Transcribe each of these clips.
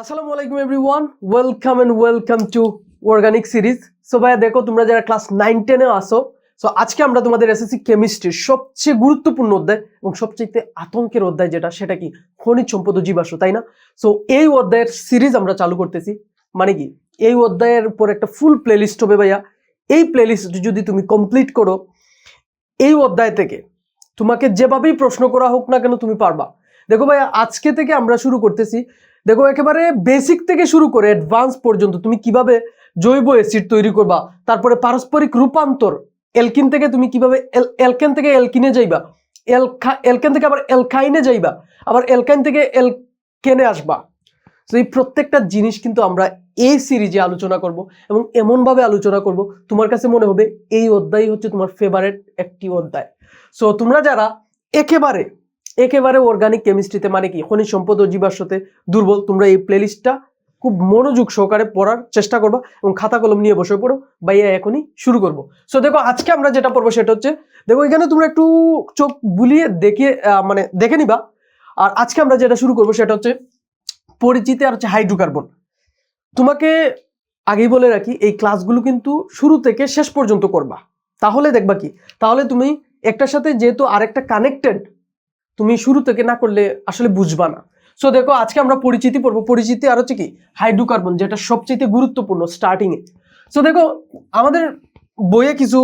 আসসালামু আলাইকুম everyone, welcome and welcome to organic series. So ভাইয়া, দেখো তোমরা যারা ক্লাস নাইন, টেনে আসো সো আজকে আমরা তোমাদের এসএসসি কেমিস্ট্রির সবচেয়ে গুরুত্বপূর্ণ অধ্যায় এবং সবচেয়ে আতঙ্কের অধ্যায় যেটা, সেটা কি? খনিজ সম্পদ জীবাশ্ম, তাই না? সো এই অধ্যায়ের সিরিজ আমরা চালু করতেছি। মানে কি? এই অধ্যায়ের উপর একটা ফুল প্লেলিস্ট হবে ভাইয়া। এই প্লেলিস্ট যদি তুমি কমপ্লিট করো, এই অধ্যায় থেকে তোমাকে যেভাবেই প্রশ্ন করা হোক না কেন তুমি পারবা। দেখো ভাইয়া, আজকে থেকে আমরা শুরু করতেছি দেখো, একেবারে বেসিক থেকে শুরু করে অ্যাডভান্স পর্যন্ত তুমি কীভাবে জৈব অ্যাসিড তৈরি করবা, তারপরে পারস্পরিক রূপান্তর এলকিন থেকে তুমি কীভাবে এলকেন থেকে এলকিনে যাইবা এলখা এলকেন থেকে আবার এলকাইনে যাইবা, আবার এলকাইন থেকে এলকেনে আসবা। তো এই প্রত্যেকটা জিনিস কিন্তু আমরা এই সিরিজে আলোচনা করব এবং এমনভাবে আলোচনা করব, তোমার কাছে মনে হবে এই অধ্যায় হচ্ছে তোমার ফেভারেট একটি অধ্যায়। সো তোমরা যারা একেবারে একেবারে অর্গানিক কেমিস্ট্রিতে মানে কি? খনিজ সম্পদ ও জীবাশ্মতে দুর্বল। তোমরা এই প্লেলিস্টটা খুব মনোযোগ সহকারে পড়ার চেষ্টা করবা এবং খাতা কলম নিয়ে বসে পড়ো ভাইয়া এখনই শুরু করব। সো দেখো আজকে আমরা যেটা পড়ব সেটা হচ্ছে দেখো এখানে তোমরা একটু চোখ বুলিয়ে দেখে আহ, মানে দেখে নিবা। আর আজকে আমরা যেটা শুরু করব সেটা হচ্ছে পরিচিতি আর হচ্ছে হাইড্রোকার্বন তোমাকে আগেই বলে রাখি এই ক্লাসগুলো কিন্তু শুরু থেকে শেষ পর্যন্ত করবা। তাহলে দেখবা কি? তাহলে তুমি একটার সাথে যেহেতু আরেকটা কানেক্টেড তুমি শুরু থেকে না করলে আসলে বুঝবা না। সো দেখো, আজকে আমরা পরিচিতি পড়ব। পরিচিতি আর হচ্ছে কি হাইড্রোকার্বন যেটা সবচেয়ে গুরুত্বপূর্ণ স্টার্টিং এ। সো দেখো, আমাদের বইয়ে কিছু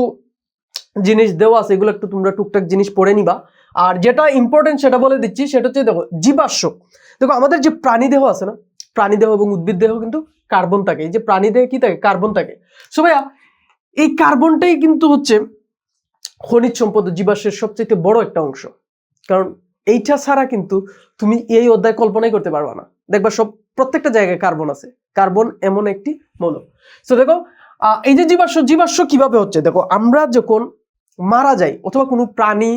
জিনিস দেওয়া আছে, এগুলো একটু তোমরা টুকটাক জিনিস পড়ে নিবা। আর যেটা ইম্পর্টেন্ট সেটা বলে দিচ্ছি, সেটা হচ্ছে দেখো, জীবাশ্ম। দেখো, আমাদের যে প্রাণী দেহ আছে না, প্রাণী দেহ এবং উদ্ভিদ দেহ কিন্তু কার্বন থাকে। এই যে প্রাণী দেহে কি থাকে? কার্বন থাকে। সো ভাইয়া, এই কার্বনটাই কিন্তু হচ্ছে খনিজ সম্পদ, জীবাশ্মের সবচেয়ে বড় একটা অংশ। কারণ এইটা ছাড়া কিন্তু তুমি এই অধ্যায় কল্পনাই করতে পারবা না। দেখবা সব প্রত্যেকটা জায়গায় কার্বন আছে। কার্বন এমন একটি মৌল। তো দেখো এই যে জীবাশ্ম জীবাশ্ম কীভাবে হচ্ছে? দেখো, আমরা যখন মারা যাই, অথবা কোনো প্রাণী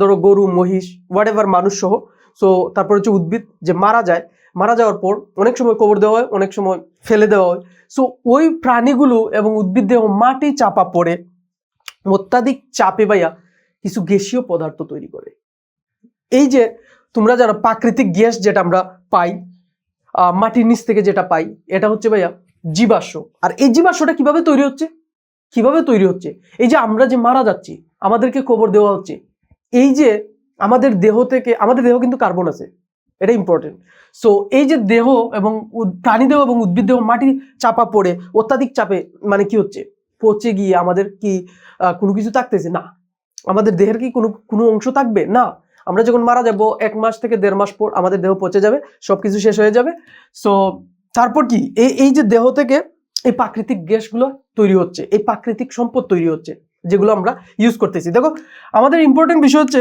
ধরো গরু, মহিষ হোয়াট এভার মানুষ সহ সো তারপর হচ্ছে উদ্ভিদ যে মারা যায়, মারা যাওয়ার পর অনেক সময় কবর দেওয়া হয়, অনেক সময় ফেলে দেওয়া হয়। সো ওই প্রাণীগুলো এবং উদ্ভিদ দেহ মাটি চাপা পড়ে, অত্যাধিক চাপে বাইয়া কিছু গ্যাসীয় পদার্থ তৈরি করে। এই যে তোমরা জানো প্রাকৃতিক গ্যাস যেটা আমরা পাই মাটির নিচ থেকে যেটা পাই, এটা হচ্ছে ভাইয়া জীবাশ্ম। আর এই জীবাশ্মটা কীভাবে তৈরি হচ্ছে? কীভাবে তৈরি হচ্ছে? এই যে আমরা যে মারা যাচ্ছি, আমাদেরকে কবর দেওয়া হচ্ছে, এই যে আমাদের দেহ থেকে, আমাদের দেহ কিন্তু কার্বন আছে, এটা ইম্পর্টেন্ট সো এই যে দেহ এবং প্রাণী দেহ এবং উদ্ভিদ দেহ মাটি চাপা পড়ে, অত্যাধিক চাপে মানে কি হচ্ছে? পচে গিয়ে আমাদের কি কোনো কিছু থাকতেছে? না। আমাদের দেহের কি কোনো কোনো অংশ থাকবে? না। আমরা যখন মারা যাব, এক মাস থেকে দেড় মাস পর আমাদের দেহ পচে যাবে, সবকিছু শেষ হয়ে যাবে। সো তারপর কি? এই এই যে দেহ থেকে এই প্রাকৃতিক গ্যাসগুলো তৈরি হচ্ছে, এই প্রাকৃতিক সম্পদ তৈরি হচ্ছে, যেগুলো আমরা ইউজ করতেছি। দেখো, আমাদের ইম্পর্টেন্ট বিষয় হচ্ছে,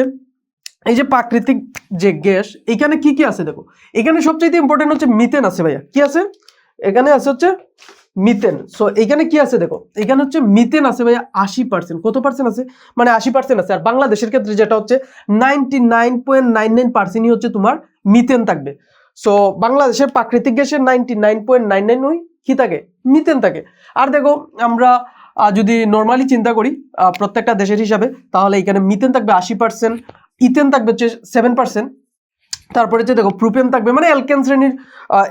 এই যে প্রাকৃতিক যে গ্যাস, এখানে কি কি আছে দেখো? এখানে সবচেয়ে ইম্পর্টেন্ট হচ্ছে মিথেন আছে ভাইয়া। কি আছে? এখানে আছে হচ্ছে মিথেন। সো এখানে কি আছে দেখো? এখানে হচ্ছে মিথেন আছে ভাইয়া আশি পার্সেন্ট কত পার্সেন্ট আছে? মানে আশি পার্সেন্ট আছে। আর বাংলাদেশের ক্ষেত্রে যেটা হচ্ছে ninety nine point nine nine পার্সেন্টই হচ্ছে তোমার মিথেন থাকবে। সো বাংলাদেশের প্রাকৃতিক গ্যাসের ninety nine point nine nine থাকে? মিথেন থাকে। আর দেখো, আমরা যদি নর্মালি চিন্তা করি প্রত্যেকটা দেশের হিসাবে, তাহলে এখানে মিথেন থাকবে আশি পার্সেন্ট ইথেন থাকবে হচ্ছে সেভেন পার্সেন্ট তারপরে যে দেখো, প্রুপেন থাকবে মানে অ্যালকেন শ্রেণির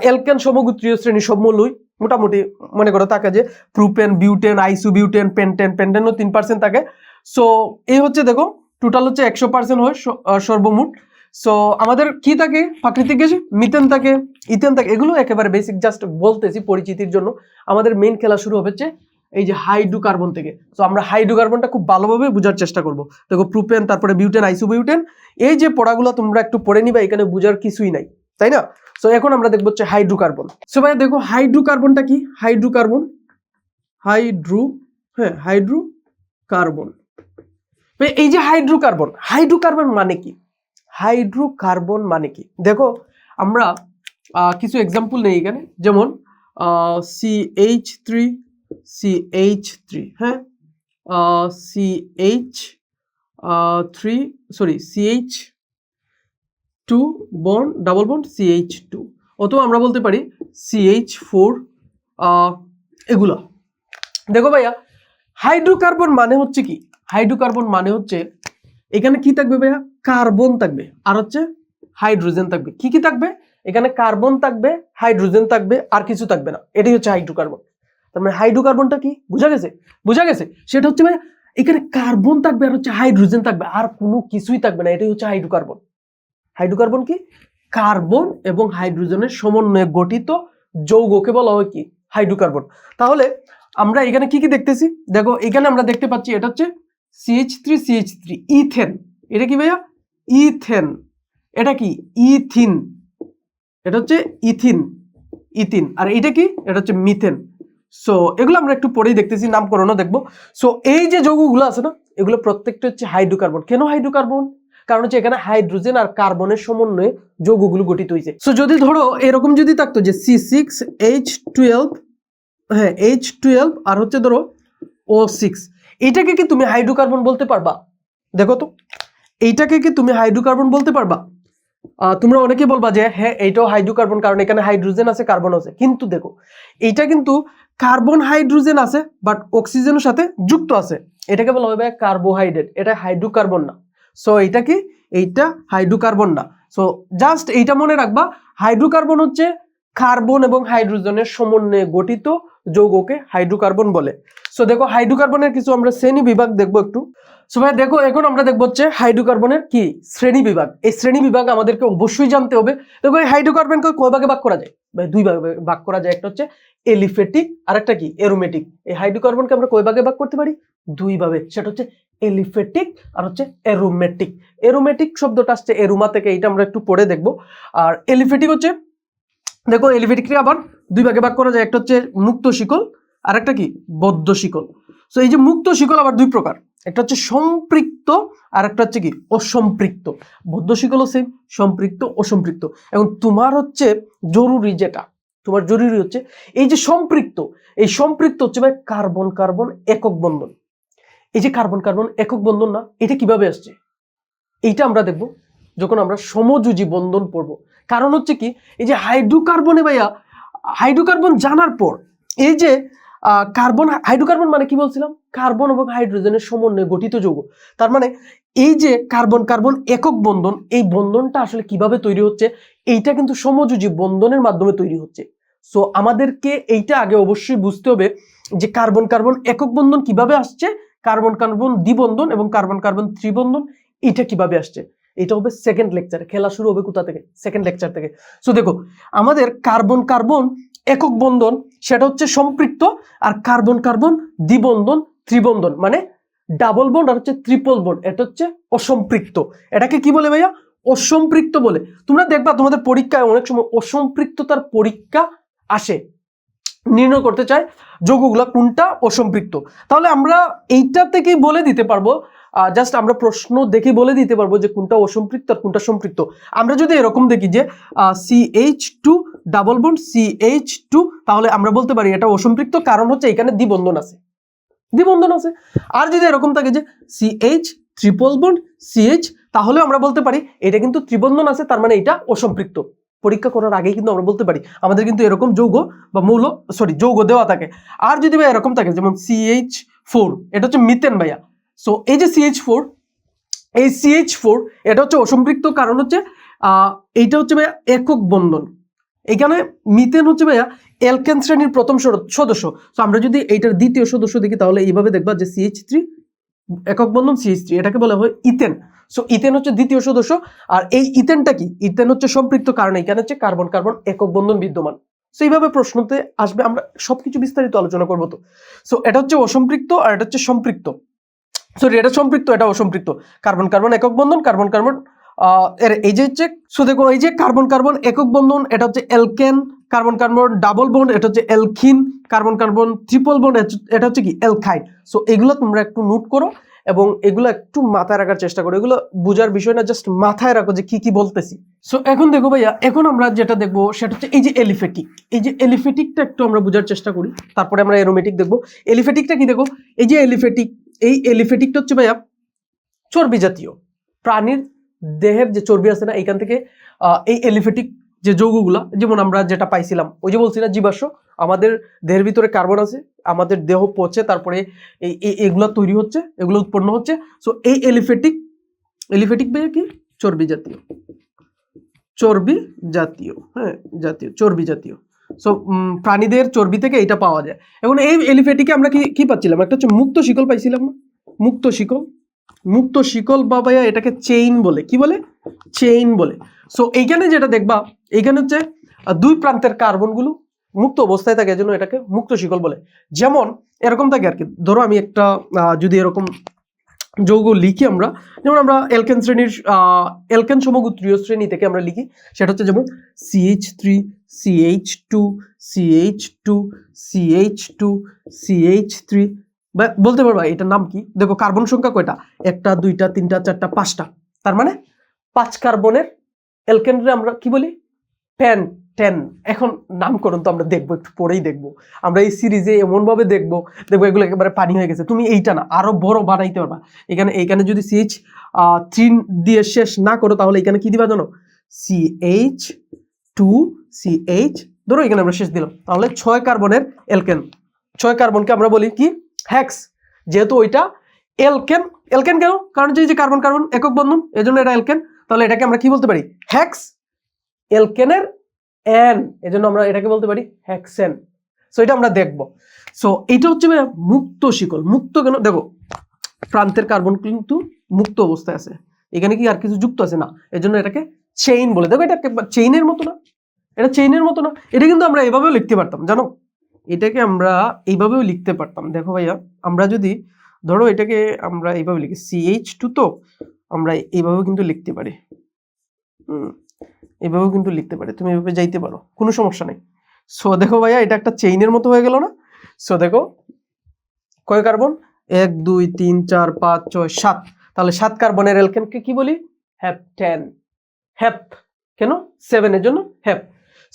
অ্যালকেন সমগোত্রীয় শ্রেণির সব মোটামুটি মনে করো থাকে যে propane butane isobutane butane pentane তিন পার্সেন্ট থাকে। সো এই হচ্ছে দেখো টোটাল হচ্ছে একশো পার্সেন্ট হয় সর্বমোট। সো আমাদের কি থাকে? প্রাকৃতিক গ্যাসে মিথেন থাকে ইথেন থাকে, এগুলো একেবারে বেসিক জাস্ট বলতেছি পরিচিতির জন্য। আমাদের মেইন খেলা শুরু হচ্ছে এই যে হাইড্রোকার্বন থেকে। সো আমরা হাইড্রোকার্বনটা খুব ভালোভাবে বোঝার চেষ্টা করব। দেখো প্রুপেন তারপরে বিউটেন আইসো বিউটেন এই যে পড়াগুলো তোমরা একটু পড়ে নিবা, এখানে বোঝার কিছুই নাই, তাই না? সো এখন আমরা দেখব হচ্ছে হাইড্রোকার্বন সো ভাই দেখো হাইড্রোকার্বনটা কি? হাইড্রোকার্বন হাইড্রো হ্যাঁ হাইড্রোকার্বন ভাই, এই যে হাইড্রোকার্বন হাইড্রোকার্বন মানে কি? হাইড্রোকার্বন মানে কি? দেখো আমরা কিছু এক্সাম্পল নেই এখানে যেমন C H three C H three হ্যাঁ? C H three sorry C H two bond double bond C H two অথবা আমরা বলতে পারি সি এইচ ফোর এগুলো। দেখো ভাইয়া, হাইড্রোকার্বন মানে হচ্ছে কি? হাইড্রোকার্বন মানে হচ্ছে এখানে কি থাকবে ভাইয়া? কার্বন থাকবে। আর হচ্ছে হাইড্রোজেন থাকবে। কি কি থাকবে? এখানে কার্বন থাকবে, হাইড্রোজেন থাকবে, আর কিছু থাকবে না। এটাই হচ্ছে হাইড্রোকার্বন। তার মানে হাইড্রোকার্বনটা কি? বুঝা গেছে? বুঝা গেছে? সেটা হচ্ছে ভাইয়া, এখানে কার্বন থাকবে আর হচ্ছে হাইড্রোজেন থাকবে। আর কোনো কিছুই থাকবে না। এটাই হচ্ছে হাইড্রোকার্বন। হাইড্রোকার্বন কি? কার্বন এবং হাইড্রোজেনের সমন্বয়ে গঠিত যৌগকে বলা হয় কি? হাইড্রোকার্বন। তাহলে আমরা এখানে কি কি দেখতেছি? দেখো, এখানে আমরা দেখতে পাচ্ছি এটা হচ্ছে CH three CH three, ethane. এটা কি ভাইয়া? ইথেন। এটা কি? ইথিন। এটা হচ্ছে ইথিন ইথিন। আর এটা কি? এটা হচ্ছে মিথেন। সো এগুলো আমরা একটু পরেই দেখতেছি, নামকরণও দেখব। সো এই যে যৌগগুলো আছে না, এগুলো প্রত্যেকটা হচ্ছে হাইড্রোকার্বন। কেন হাইড্রোকার্বন? কারণ হচ্ছে এখানে হাইড্রোজেন আর কার্বনের সমন্বয়ে যৌগগুলো গঠিত হয়েছে। সো যদি ধরো এরকম যদি থাকতো যে সি সিক্স এইচ টুয়েলভ হ্যাঁ এইচ টুয়েলভ আর হচ্ছে ধরো ও সিক্স এইটাকে কি তুমি হাইড্রোকার্বন বলতে পারবা? দেখো তো, এইটাকে কি তুমি হাইড্রোকার্বন বলতে পারবা? তোমরা অনেকে বলবা যে হ্যাঁ এইটাও হাইড্রোকার্বন কারণ এখানে হাইড্রোজেন আছে, কার্বন আছে। কিন্তু দেখো, এইটা কিন্তু কার্বন হাইড্রোজেন আছে বাট অক্সিজেনের সাথে যুক্ত আছে। এটাকে বলা হবে কার্বোহাইড্রেট এটা হাইড্রোকার্বন না। সো এইটা কি? এইটা হাইড্রোকার্বন না। সো জাস্ট এইটা মনে রাখবা হাইড্রোকার্বন হচ্ছে কার্বন এবং হাইড্রোজেনের সমন্বয়ে গঠিত যৌগকে হাইড্রোকার্বন বলে। সো দেখো হাইড্রোকার্বনের কিছু আমরা শ্রেণি বিভাগ দেখব একটু। সো ভাই, দেখো, এখন আমরা দেখব হচ্ছে হাইড্রোকার্বনের কি শ্রেণি বিভাগ। এই শ্রেণি বিভাগ আমাদেরকে অবশ্যই জানতে হবে। দেখো, এই হাইড্রোকার্বনকে কয় ভাগে ভাগ করা যায়? ভাই, দুই ভাগে ভাগ করা যায়। একটা হচ্ছে এলিফেটিক আর একটা কি? এরোমেটিক। এই হাইড্রোকার্বনকে আমরা কয় ভাগে ভাগ করতে পারি? দুই ভাবে। সেটা হচ্ছে এলিফেটিক আর হচ্ছে এরোমেটিক। এরোমেটিক শব্দটা আসছে এরুমা থেকে এটা আমরা একটু পড়ে দেখব। আর এলিফেটিক হচ্ছে, দেখো এলিফেটিককে আবার দুই ভাগে ভাগ করা যায়, একটা হচ্ছে মুক্ত শিকল আর একটা কি? বদ্ধ শিকল। সো এই যে মুক্ত শিকল আবার দুই প্রকার, একটা হচ্ছে সম্পৃক্ত আর একটা হচ্ছে কি? অসম্পৃক্ত। বদ্ধ শিকল সেম সম্পৃক্ত, অসম্পৃক্ত। এবং তোমার হচ্ছে জরুরি যেটা, তোমার জরুরি হচ্ছে এই যে সম্পৃক্ত, এই সম্পৃক্ত হচ্ছে ভাই কার্বন কার্বন একক বন্ধন। এই যে কার্বন কার্বন একক বন্ধন না, এটা কীভাবে আসছে? এইটা আমরা দেখব যখন আমরা সমযোজী বন্ধন পড়ব। কারণ হচ্ছে কি, এই যে হাইড্রোকার্বনে ভাইয়া, হাইড্রোকার্বন জানার পর এই যে কার্বন, হাইড্রোকার্বন মানে কি বলছিলাম? কার্বন এবং হাইড্রোজেনের সমন্বয়ে গঠিত যৌগ। তার মানে এই যে কার্বন কার্বন একক বন্ধন, এই বন্ধনটা আসলে কীভাবে তৈরি হচ্ছে? এইটা কিন্তু সমযোজী বন্ধনের মাধ্যমে তৈরি হচ্ছে। সো আমাদেরকে এইটা আগে অবশ্যই বুঝতে হবে যে কার্বন কার্বন একক বন্ধন কীভাবে আসছে? কার্বন কার্বন দ্বিবন্ধন এবং কার্বন কার্বন ত্রিবন্ধন, এটা কীভাবে আসছে? এটা হবে সেকেন্ড লেকচার খেলা শুরু হবে কোথা থেকে? সেকেন্ড লেকচার থেকে। সো দেখো, আমাদের কার্বন কার্বন একক বন্ধন, সেটা হচ্ছে সম্পৃক্ত, আর কার্বন কার্বন দ্বিবন্ধন, ত্রিবন্ধন মানে ডাবল বন্ড আর হচ্ছে ত্রিপল বন্ড এটা হচ্ছে অসম্পৃক্ত। এটাকে কি বলে ভাইয়া? অসম্পৃক্ত বলে। তোমরা দেখবা তোমাদের পরীক্ষায় অনেক সময় অসম্পৃক্ততার পরীক্ষা আসে। নির্ণয় করতে চাই যৌগগুলা কোনটা অসম্পৃক্ত। তাহলে আমরা এইটা থেকেই বলে দিতে পারব জাস্ট আমরা প্রশ্ন দেখে বলে দিতে পারব যে কোনটা অসম্পৃক্ত আর কোনটা সম্পৃক্ত। আমরা যদি এরকম দেখি যে C H two double bond C H two তাহলে আমরা বলতে পারি এটা অসম্পৃক্ত কারণ হচ্ছে এখানে দ্বিবন্ধন আছে। দ্বিবন্ধন আছে। আর যদি এরকম থাকে যে C H triple bond C H তাহলে আমরা বলতে পারি এটা কিন্তু ত্রিবন্ধন আছে, তার মানে এটা অসম্পৃক্ত। পরীক্ষা করার আগেই কিন্তু আমরা বলতে পারি, আমাদের কিন্তু এরকম যৌগ বা মৌল সরি যৌগ দেওয়া থাকে। আর যদি ভাই এরকম থাকে, যেমন সিএইচ ফোর এটা হচ্ছে মিথেন ভাইয়া। সো এই যে সিএইচ ফোর এই সিএইচ ফোর এটা হচ্ছে অসম্পৃক্ত কারণ হচ্ছে এইটা হচ্ছে ভাইয়া একক বন্ধন। এখানে মিথেন হচ্ছে ভাইয়া এলকেন শ্রেণির প্রথম সদস্য। তো আমরা যদি এইটার দ্বিতীয় সদস্য দেখি, তাহলে এইভাবে দেখবা যে সিএইচ থ্রি একক বন্ধন সিএইচ থ্রি, এটাকে বলা হয় ইথেন। সো ইথেন হচ্ছে দ্বিতীয় সদস্য, আর এই ইথেনটা কি? ইথেন হচ্ছে সম্পৃক্ত কারণ এখানে হচ্ছে কার্বন কার্বন একক বন্ধন বিদ্যমান। সো এইভাবে প্রশ্নতে আসবে, আমরা সবকিছু বিস্তারিত আলোচনা করব তো। সো এটা হচ্ছে অসম্পৃক্ত আর এটা হচ্ছে সম্পৃক্ত। সরি এটা সম্পৃক্ত, এটা অসম্পৃক্ত। কার্বন কার্বন একক বন্ধন, কার্বন কার্বন এর এই যে হচ্ছে সো দেখো এই যে কার্বন কার্বন একক বন্ধন, এটা হচ্ছে alkane carbon carbon double bond এটা হচ্ছে alkyne carbon carbon triple bond এটা হচ্ছে কি? এলকাইন সো এগুলো তোমরা একটু নোট করো এবং এগুলো একটু মাথায় রাখার চেষ্টা করো। এগুলো বোঝার বিষয় না জাস্ট মাথায় রাখো যে কি কি বলতেছি। সো এখন দেখো ভাইয়া, এখন আমরা যেটা দেখব সেটা হচ্ছে এই যে এলিফেটিক এই যে এলিফেটিকটা একটু আমরা বোঝার চেষ্টা করি। তারপরে আমরা এরোমেটিক দেখব। এলিফেটিকটা কি দেখো? এই যে এলিফেটিক এই এলিফেটিকটা হচ্ছে ভাইয়া চর্বি জাতীয়। প্রাণীর দেহের যে চর্বি আছে না এখান থেকে এই এলিফেটিক যে যৌগগুলা, যেমন আমরা যেটা পাইছিলাম, ওই যে বলছি না জীবাশ্ম, আমাদের দেহের ভিতরে কার্বন আছে, আমাদের দেহ পচে, তারপরে এই এগুলা তৈরি হচ্ছে, এগুলো উৎপন্ন হচ্ছে সো এই এলিফেটিক এলিফেটিক ভাইয়া কি? চর্বি জাতীয়। চর্বি জাতীয় হ্যাঁ জাতীয়, চর্বি জাতীয়। সো প্রাণীদের চর্বি থেকে এটা পাওয়া যায়। এখন এই এলিফেটিকে আমরা কি কি পাচ্ছিলাম? একটা হচ্ছে মুক্ত শিকল পাইছিলাম না? মুক্ত শিকল। মুক্ত শিকল বা ভাইয়া এটাকে চেইন বলে। কি বলে? চেইন বলে। সো এইখানে যেটা দেখবা এইখানে হচ্ছে দুই প্রান্তের কার্বনগুলো মুক্ত অবস্থায় থাকে, এজন্য এটাকে মুক্ত শিকল বলে। যেমন, এরকম থাকে আর কি ধরো আমি একটা যদি এরকম যৌগ লিখি আমরা, যেমন আমরা এলকেন শ্রেণির এলকেন সমগোত্রীয় শ্রেণি থেকে আমরা লিখি, সেটা হচ্ছে যেমন CH three CH two CH two CH two CH three বলতে পারবা এটার নাম কি? দেখো কার্বন সংখ্যা কয়টা? একটা, দুইটা, তিনটা, চারটা, পাঁচটা। তার মানে পাঁচ কার্বনের এলকেনরে আমরা কি বলি? প্যান টেন এখন নামকরণ তো, আমরা দেখব, একটু পরেই দেখব। আমরা এই সিরিজে এমনভাবে দেখব দেখব এগুলো একেবারে পানি হয়ে গেছে। তুমি এইটা না, আরও বড় বানাইতে পারবা। এখানে, এইখানে যদি সিএইচ থ্রি দিয়ে শেষ না করো, তাহলে এখানে কি দিবা জানো? সিএইচ টু সিএইচ ধরো এখানে আমরা শেষ দিলাম। তাহলে ছয় কার্বনের এলকেন ছয় কার্বনকে আমরা বলি কি? হ্যাক্স যেহেতু ওইটা এলকেন এলকেন কেন? কারণ যে কার্বন কার্বন, একক বন্ধন, এজন্য এটা এলকেন তাহলে এটাকে আমরা কি বলতে পারি? হ্যাক্স এলকেনের এন, এজন্য আমরা এটাকে বলতে পারি হ্যাক্সেন। সো এটা আমরা দেখব। সো এটা হচ্ছে মুক্ত শিকল। মুক্ত কেন? দেখো, প্রান্তের কার্বন কিন্তু মুক্ত অবস্থায় আছে। এখানে কি আর কিছু যুক্ত আছে? না। এজন্য এটাকে চেইন বলে। দেখো, এটা চেইনের মতো না। এটা চেইনের মতো না। এটা কিন্তু আমরা এভাবেও লিখতে পারতাম, জানো? এটাকে আমরা এইভাবেও লিখতে পারতাম। দেখো ভাইয়া, আমরা যদি ধরো এটাকে আমরা এইভাবে লিখি সিএইচ টু তো, আমরা এইভাবেও কিন্তু লিখতে পারি। হুম। এভাবেও কিন্তু লিখতে পারে। তুমি এভাবে যাইতে পারো, কোনো সমস্যা নেই। সো দেখো ভাইয়া, এটা একটা চেইনের মতো হয়ে গেল না? সো দেখো, কয় কার্বন এক, দুই, তিন, চার, পাঁচ, ছয়, সাত। তাহলে সাত কার্বনের এলকেনকে কি বলি? হ্যাপ টেন হ্যাপ কেন? সেভেনের জন্য হ্যাপ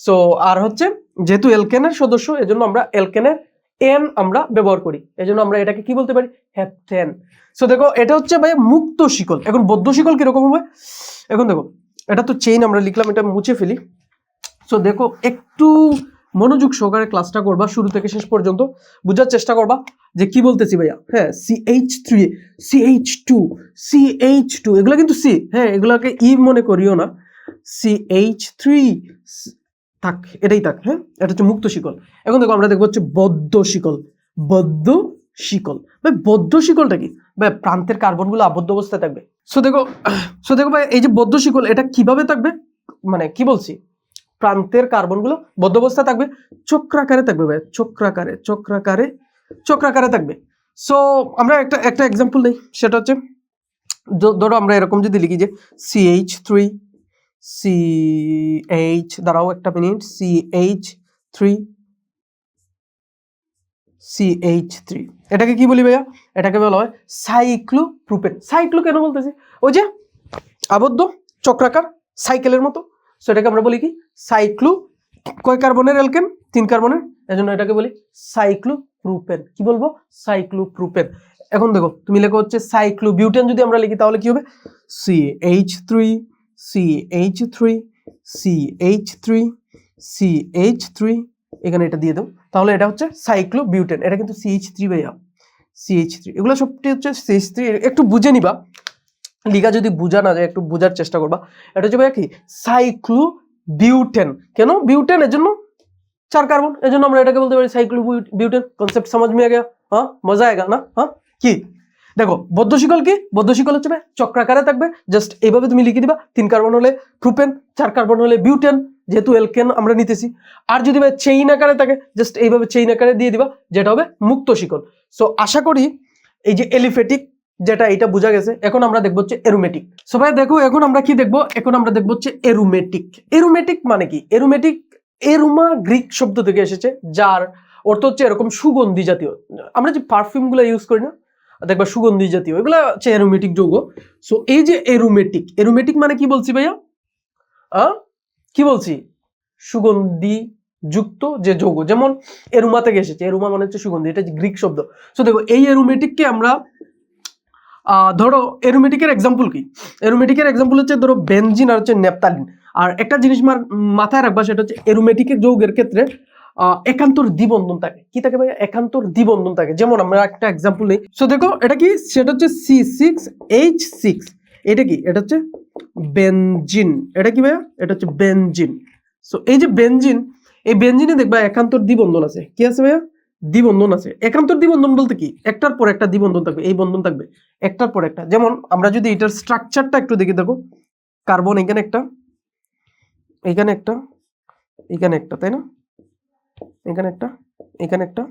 সো আর হচ্ছে, যেহেতু এলকেনের সদস্য, এজন্য আমরা এলকেনের এন আমরা ব্যবহার করি। এজন্য আমরা এটাকে কি বলতে পারি? হ্যাপ টেন সো দেখো, এটা হচ্ছে ভাই মুক্ত শিকল। এখন বদ্ধ শিকল কীরকম হবে? এখন দেখো এটা তো চেইন আমরা লিখলাম, এটা মুছে ফেলি। সো দেখো, একটু মনোযোগ সহকারে ক্লাসটা করবা, শুরু থেকে শেষ পর্যন্ত। বোঝার চেষ্টা করবা যে কি বলতেছি ভাইয়া। হ্যাঁ C H three C H two C H two এগুলো কিন্তু সি হ্যাঁ এগুলোকে ই মনে করিও না। সি এইচ থ্রি থাক, এটাই থাক হ্যাঁ এটা হচ্ছে মুক্ত শিকল। এখন দেখো, আমরা দেখব হচ্ছে বদ্ধ শিকল। বদ্ধ শিকল। ভাই, বদ্ধ শিকলটা কি? ভাই, প্রান্তের কার্বনগুলো আবদ্ধ অবস্থায় থাকবে। সো দেখো সো দেখো ভাই, এই যে বদ্ধ শিকল, এটা কীভাবে থাকবে? মানে কি বলছি? প্রান্তের কার্বনগুলো বদ্ধ অবস্থায় থাকবে, চক্রাকারে থাকবে ভাই, চক্রাকারে চক্রাকারে চক্রাকারে থাকবে। সো আমরা একটা একটা এক্সাম্পল নেই সেটা হচ্ছে ধরো আমরা এরকম যদি লিখি যে সিএইচ থ্রি সি এইচ দাঁড়াও একটা minute C H three C H three এটাকে কি বলি ভাইয়া? এটাকে বলা হয় সাইক্লো প্রুপেন সাইক্লো কেন বলতেছি? ওই যে আবদ্ধ চক্রাকার সাইকেলের মতো। সো এটাকে আমরা বলি কি? সাইক্লো কয় কার্বনের? এলকেন তিন কার্বনের। এজন্য এটাকে বলি সাইক্লো প্রুপেন কি বলব? সাইক্লো প্রুপেন এখন দেখো, তুমি লেখো হচ্ছে সাইক্লো বিউটেন যদি আমরা লিখি, তাহলে কি হবে? C H three C H three C H three C H three এখানে এটা দিয়ে দাও। তাহলে এটা হচ্ছে সাইক্লোবিউটেন এটা কিন্তু সিএইচ থ্রি ভাইয়া। সিএইচ থ্রি এগুলো সবটি হচ্ছে সিএইচ থ্রি একটু বুঝে নিবা। লিগা যদি বোঝা না যায়, একটু বোঝার চেষ্টা করবা। এটা হচ্ছে ভাইয়া কি? সাইক্লো বিউটেন কেন? বিউটেন এর জন্য চার কার্বন এই জন্য আমরা এটাকে বলতে পারি সাইক্লো বিউটেন কনসেপ্ট সমাজ মিয়া গিয়া হ্যাঁ? মজা আয়গা, না? হ্যাঁ? কি? দেখো বদ্ধ শিকল কি? বদ্ধ শিকল হচ্ছে চক্রাকারে থাকবে। জাস্ট এইভাবে তুমি লিখে দিবা, তিন কার্বন হলে ট্রুপেন চার কার্বন হলে বিউটেন যেহেতু এলকেন আমরা নিতেছি। আর যদি ভাই চেইন আকারে থাকে জাস্ট এইভাবে চেইন আকারে দিয়ে দিবা, যেটা হবে মুক্ত শিকল। সো আশা করি এই যে এলিফেটিক যেটা এটা বোঝা গেছে। এখন আমরা দেখব হচ্ছে এরোমেটিক সো ভাই দেখো, এখন আমরা কি দেখব? এখন আমরা দেখব হচ্ছে এরোমেটিক এরোমেটিক মানে কি? এরোমেটিক এরুমা গ্রিক শব্দ থেকে এসেছে, যার অর্থ হচ্ছে এরকম সুগন্ধি জাতীয়। আমরা যে পারফিউমগুলো ইউজ করি না, দেখবা সুগন্ধি জাতীয়, এগুলো হচ্ছে এরোমেটিক যৌগ। সো এই যে এরোমেটিক এরোমেটিক মানে কি বলছি ভাইয়া? কি বলছি? সুগন্ধি যুক্ত যে যৌগ, যেমন এরুমা থেকে এসেছে। এরুমা মানে হচ্ছে সুগন্ধি, এটা গ্রিক শব্দ। সো দেখো, এই এরোমেটিককে আমরা ধরো, এরোমেটিকের এক্সাম্পল কি? এরোমেটিকের এক্সাম্পল হচ্ছে, ধরো, বেনজিন আর হচ্ছে নেপতালিন। আর একটা জিনিস মাথায় রাখবা, সেটা হচ্ছে এরোমেটিকের যৌগের ক্ষেত্রে একান্তর দ্বিবন্ধন থাকে। কি থাকে ভাই একান্তর দ্বিবন্ধন থাকে। যেমন আমরা একটা এক্সাম্পল নেই। সো দেখো, এটা কি? সেটা হচ্ছে সি সিক্স এইচ সিক্স এটা কি? এটা হচ্ছে বেনজিন। এটা কি ভাইয়া? এটা হচ্ছে বেনজিন। সো এই যে বেনজিন, এই বেনজিনে দেখবা একান্তর দ্বিবন্ধন আছে। কি আছে ভাইয়া? দ্বিবন্ধন আছে। একান্তর দ্বিবন্ধন বলতে কি? একটার পর একটা দ্বিবন্ধন থাকবে, এই বন্ধন থাকবে। একটার পর একটা। যেমন আমরা যদি এটার স্ট্রাকচারটা একটু দেখে, দেখো। কার্বন এখানে একটা এখানে একটা এখানে একটা, তাই না? এখানে একটা এখানে একটা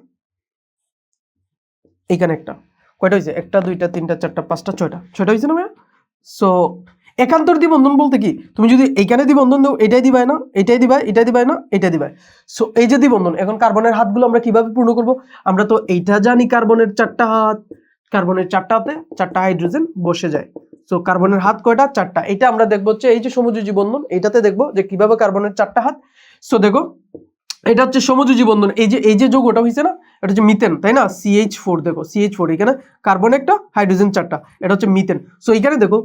এখানে একটা। কয়টা হয়েছে? একটা, দুইটা, তিনটা, চারটা, পাঁচটা, ছয়টা। ছয়টা হয়েছে না ভাইয়া? সো একান্তর দ্বিবন্ধন বলতে কি? তুমি যদি এইখানে দ্বিবন্ধন দাও এটাই দিবাই না এটাই দিবাই এটাই দিবাই না এটা দিবাই। সো এই যে দ্বিবন্ধন, এখন কার্বনের হাতগুলো আমরা কীভাবে পূর্ণ করব? আমরা তো এইটা জানি কার্বনের চারটা হাত। কার্বনের চারটা হাতে চারটা হাইড্রোজেন বসে যায়। সো কার্বনের হাত কয়টা? চারটা। এটা আমরা দেখব হচ্ছে এই যে সমযোজী বন্ধন এটাতে দেখব যে কীভাবে কার্বনের চারটা হাত। সো দেখো, এটা হচ্ছে সমযোজী বন্ধন। এই যে এই যে যৌগটা হয়েছে না, এটা হচ্ছে মিথেন, তাই না? সিএইচ ফোর দেখো সিএইচ ফোর এখানে কার্বন একটা, হাইড্রোজেন চারটা, এটা হচ্ছে মিথেন। সো এখানে দেখো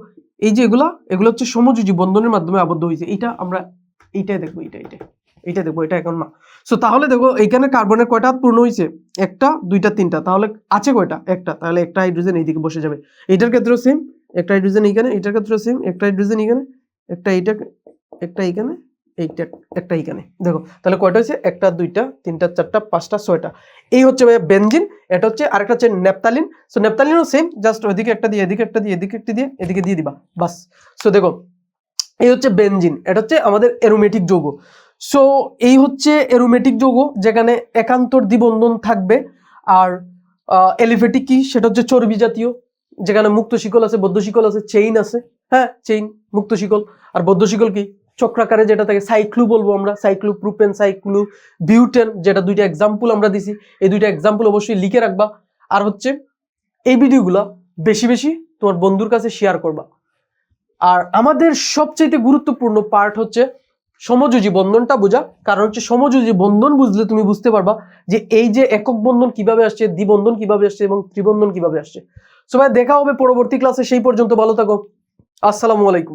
এই যে এগুলা, এগুলো হচ্ছে সমযোজী বন্ধনের মাধ্যমে আবদ্ধ হয়েছে। এটা আমরা, এইটাই দেখব এটা এটা এটা দেখব, এটা এখন না। সো তাহলে দেখো, এইখানে কার্বনের কয়টা পূর্ণ হয়েছে? একটা, দুইটা, তিনটা, তাহলে আছে কয়টা? একটা, তাহলে একটা হাইড্রোজেন এইদিকে বসে যাবে। এটার ক্ষেত্রেও সেম একটা হাইড্রোজেন এইখানে এটার ক্ষেত্রেও সেম একটা হাইড্রোজেন এখানে একটা এইটা, একটা এইখানে এইটা একটা এইখানে দেখো, তাহলে কয়টা হয়েছে? একটা, দুইটা, তিনটা, চারটা, পাঁচটা, ছয়টা। এই হচ্ছে ভাইয়া বেনজিন, এটা হচ্ছে আরেকটা হচ্ছে নেপতালিন। সো নেপতালিনও সেম জাস্ট ওইদিকে একটা দিয়ে, এদিকে একটা দিয়ে, এদিকে একটা দিয়ে, এদিকে দিয়ে দিবা, বাস। সো দেখো, এই হচ্ছে বেনজিন, এটা হচ্ছে আমাদের এরোমেটিক যৌগ। সো এই হচ্ছে এরোমেটিক যৌগ যেখানে একান্তর দ্বিবন্ধন থাকবে, আর এলিফেটিক কি? সেটা হচ্ছে চর্বি জাতীয়, যেখানে মুক্ত শিকল আছে, বদ্ধ শিকল আছে চেইন আছে। হ্যাঁ চেইন মুক্ত শিকল। আর বদ্ধ শিকল কি? চক্রাকারে যেটা থাকে, সাইক্লু বলব আমরা, সাইক্লু, প্রুপেন সাইক্লু, বিউটেন, যেটা দুইটা এক্সাম্পল আমরা দিছি। এই দুইটা এক্সাম্পল অবশ্যই লিখে রাখবা। আর হচ্ছে, এই ভিডিওগুলা বেশি বেশি তোমার বন্ধুর কাছে শেয়ার করবা। আর আমাদের সবচেয়ে গুরুত্বপূর্ণ পার্ট হচ্ছে, সমযোজী বন্ধনটা বোঝা। কারণ হচ্ছে, সমযোজী বন্ধন বুঝলে তুমি বুঝতে পারবা যে এই যে একক বন্ধন কীভাবে আসছে, দ্বিবন্ধন কীভাবে আসছে এবং ত্রিবন্ধন কীভাবে আসছে। সবাই দেখা হবে পরবর্তী ক্লাসে সেই পর্যন্ত ভালো থাকো। আসসালামু আলাইকুম।